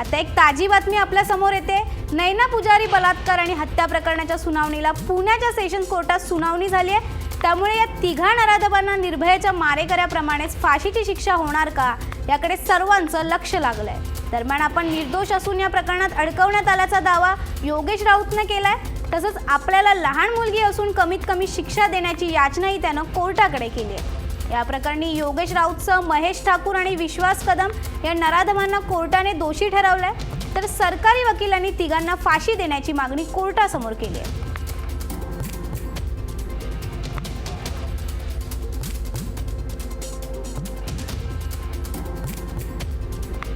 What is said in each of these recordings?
आता एक ताजी बातमी आपल्यासमोर येते. नैना पुजारी बलात्कार आणि हत्या प्रकरणाच्या सुनावणीला पुण्याच्या सेशन कोर्टात सुनावणी झाली आहे त्यामुळे या तिघा नराधबांना निर्भयाच्या मारेकऱ्याप्रमाणेच फाशीची शिक्षा होणार का? याकडे सर्वांचं लक्ष लागलंय. दरम्यान आपण निर्दोष असून या प्रकरणात अडकवण्यात आल्याचा दावा योगेश राऊतनं केलाय. तसंच आपल्याला लहान मुलगी असून कमीत कमी शिक्षा देण्याची याचनाही त्यानं कोर्टाकडे केली आहे या प्रकरणी योगेश राऊतसह महेश ठाकूर आणि विश्वास कदम या नराधमांना कोर्टाने दोषी ठरवलंय. तर सरकारी वकिलांनी तिघांना फाशी देण्याची मागणी कोर्टासमोर केली आहे.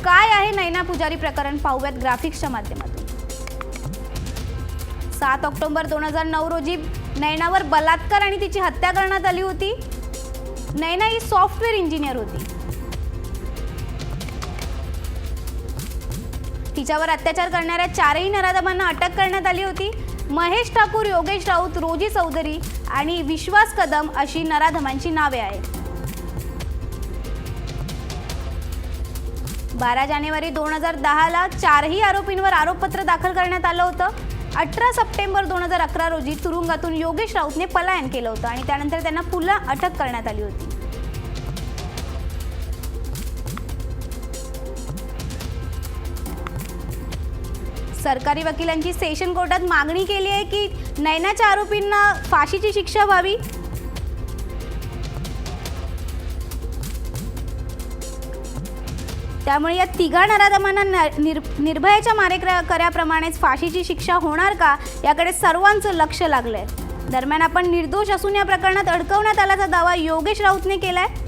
काय आहे नैना पुजारी प्रकरण? पाहूयात ग्राफिक्सच्या माध्यमातून. सात ऑक्टोबर दोन हजार नऊ रोजी नैनावर बलात्कार आणि तिची हत्या करण्यात आली होती. नैना ही सॉफ्टवेअर इंजिनियर होती. तिच्यावर अत्याचार करणाऱ्या चारही नराधमांना अटक करण्यात आली होती. महेश ठाकूर योगेश राऊत रोजी चौधरी आणि विश्वास कदम अशी नराधमांची नावे आहेत. बारा जानेवारी दोन हजार दहाला चारही आरोपींवर आरोपपत्र दाखल करण्यात आलं होतं. अठरा सप्टेंबर दोन हजार अकरा रोजी तुरुंगातून योगेश राऊतने पलायन केलं होतं आणि त्यानंतर त्यांना पुन्हा अटक करण्यात आली होती. सरकारी वकिलांची सेशन कोर्टात मागणी केली आहे की नैनाच्या आरोपींना फाशीची शिक्षा व्हावी? त्यामुळे या तिघा नराधमांना न- निर निर्भयाच्या मारेकऱ्याप्रमाणेच फाशीची शिक्षा होणार का? याकडे सर्वांचं लक्ष लागलंय. दरम्यान आपण निर्दोष असून या प्रकरणात अडकवण्यात आल्याचा दावा योगेश राऊतने केला आहे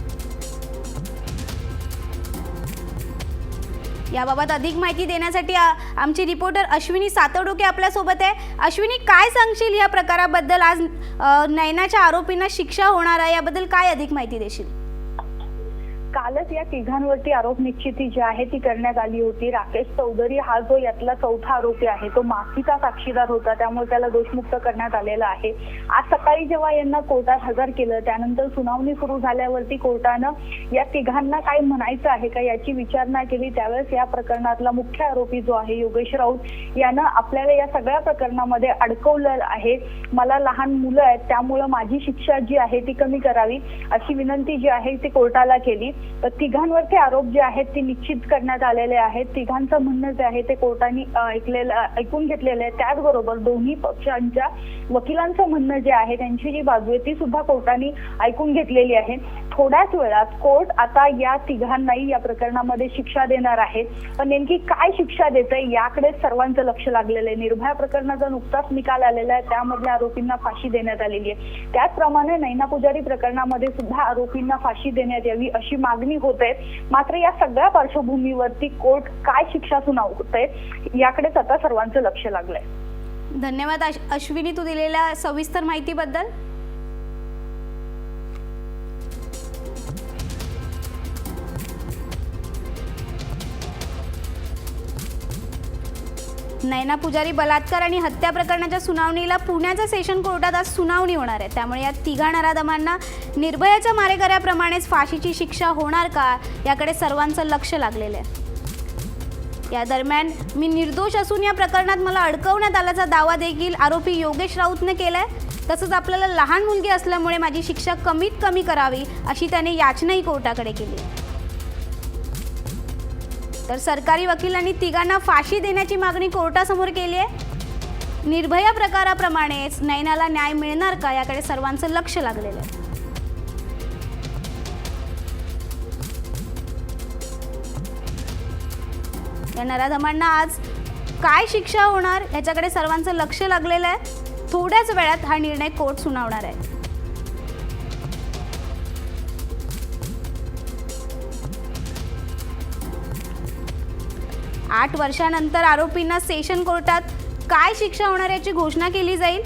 याबाबत अधिक माहिती देण्यासाठी आमची रिपोर्टर अश्विनी सातवडोके आपल्यासोबत आहे. अश्विनी काय सांगशील या प्रकाराबद्दल? आज नयनाच्या नैनाच्या आरोपींना शिक्षा होणार आहे याबद्दल काय अधिक माहिती देशील? कालच या तिघांवरती आरोप निश्चिती जी आहे ती करण्यात आली होती. राकेश चौधरी हा जो यातला चौथा आरोपी आहे तो माफीचा साक्षीदार होता त्यामुळे त्याला दोषमुक्त करण्यात आलेला आहे. आज सकाळी जेव्हा यांना कोर्टात हजर केलं त्यानंतर सुनावणी सुरू झाल्यावरती कोर्टानं या तिघांना काय म्हणायचं आहे का याची विचारणा केली. त्यावेळेस या प्रकरणातला मुख्य आरोपी जो आहे योगेश राऊत यानं आपल्याला या सगळ्या प्रकरणामध्ये अडकवलं आहे. मला लहान मुलं आहेत त्यामुळं माझी शिक्षा जी आहे ती कमी करावी अशी विनंती जी आहे ती कोर्टाला केली. तर तिघांवरचे आरोप जे आहेत ते निश्चित करण्यात आलेले आहेत. तिघांचं म्हणणं जे आहे ते कोर्टाने ऐकलेलं ऐकून घेतलेलं आहे. त्याचबरोबर दोन्ही पक्षांच्या वकिलांचं म्हणणं जे आहे त्यांची जी बाजू आहे ती सुद्धा कोर्टाने ऐकून घेतलेली आहे. थोड्याच वेळात कोर्ट आता या तिघांनाही या प्रकरणामध्ये शिक्षा देणार आहे. पण नेमकी काय शिक्षा देतंय याकडे सर्वांचं लक्ष लागलेलं आहे. निर्भया प्रकरणाचा नुकताच निकाल आलेला आहे त्यामधल्या आरोपींना फाशी देण्यात आलेली आहे. त्याचप्रमाणे नैना पुजारी प्रकरणामध्ये सुद्धा आरोपींना फाशी देण्यात यावी अशी मागणी होत. आहे मात्र या सगळ्या पार्श्वभूमीवरती कोर्ट काय शिक्षा सुनावते याकडेच आता सर्वांचं लक्ष लागलंय. धन्यवाद अश्विनी तू दिलेल्या सविस्तर माहितीबद्दल. नैना पुजारी बलात्कार आणि हत्या प्रकरणाच्या सुनावणीला पुण्याच्या सेशन कोर्टात आज सुनावणी होणार आहे. त्यामुळे या तिघा नराधमांना निर्भयाच्या मारेकऱ्याप्रमाणेच फाशीची शिक्षा होणार का याकडे सर्वांचं लक्ष लागलेलं आहे. या दरम्यान मी निर्दोष असून या प्रकरणात मला अडकवण्यात आल्याचा दावा देखील आरोपी योगेश राऊतने आहे तसंच आपल्याला लहान मुलगी असल्यामुळे माझी शिक्षा कमीत कमी करावी अशी त्याने याचनाही कोर्टाकडे केली तर सरकारी वकिलांनी तिघांना फाशी देण्याची मागणी कोर्टासमोर केली आहे. निर्भया प्रकाराप्रमाणेच नैनाला न्याय मिळणार का याकडे सर्वांचं लक्ष लागलेलं आहे. या नराधमांना आज काय शिक्षा होणार याच्याकडे सर्वांचं लक्ष लागलेलं आहे. थोड्याच वेळात हा निर्णय कोर्ट सुनावणार आहे. आठ वर्षानंतर आरोपींना सेशन कोर्टात काय शिक्षा होणार याची घोषणा केली जाईल?